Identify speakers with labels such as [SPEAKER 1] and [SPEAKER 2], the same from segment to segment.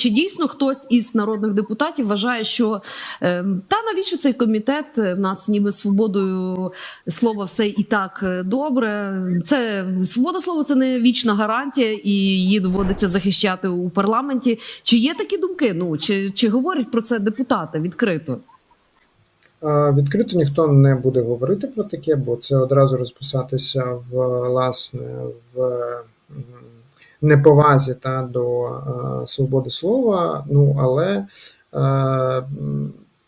[SPEAKER 1] чи дійсно хтось із народних депутатів вважає, що е, та навіщо цей комітет Е, в нас ніби свободою слова все і так е, добре. Це свобода слова це не вічна гарантія, і її доводиться захищати у парламенті. Чи є такі думки? Ну чи, чи говорять про це депутати відкрито?
[SPEAKER 2] Відкрито ніхто не буде говорити про таке, бо це одразу розписатися в власне в неповазі та до е, свободи слова. Ну але е,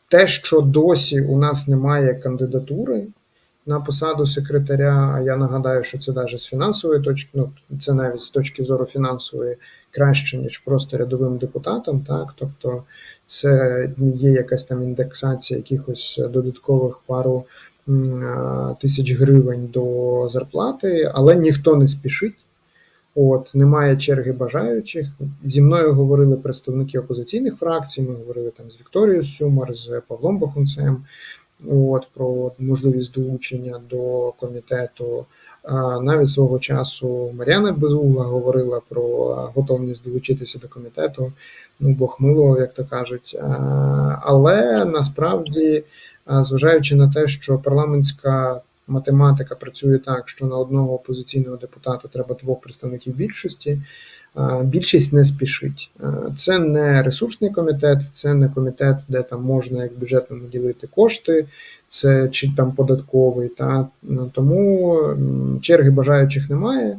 [SPEAKER 2] те, що досі у нас немає кандидатури на посаду секретаря, а я нагадаю, що це навіть з фінансової точки, ну це навіть з точки зору фінансової краще, ніж просто рядовим депутатом, так тобто це є якась там індексація якихось додаткових пару тисяч гривень до зарплати, але ніхто не спішить. От немає черги бажаючих. Зі мною говорили представники опозиційних фракцій. Ми говорили там з Вікторією Сюмар, з Павлом Бахунцем. От про можливість долучення до комітету. Навіть свого часу Мар'яна Безугла говорила про готовність долучитися до комітету. Ну, Бог милував, як то кажуть. Але насправді, зважаючи на те, що парламентська математика працює так, що на одного опозиційного депутата треба двох представників більшості. Більшість не спішить. Це не ресурсний комітет, це не комітет, де там можна як бюджетному ділити кошти, це чи там податковий. Та тому черги бажаючих немає.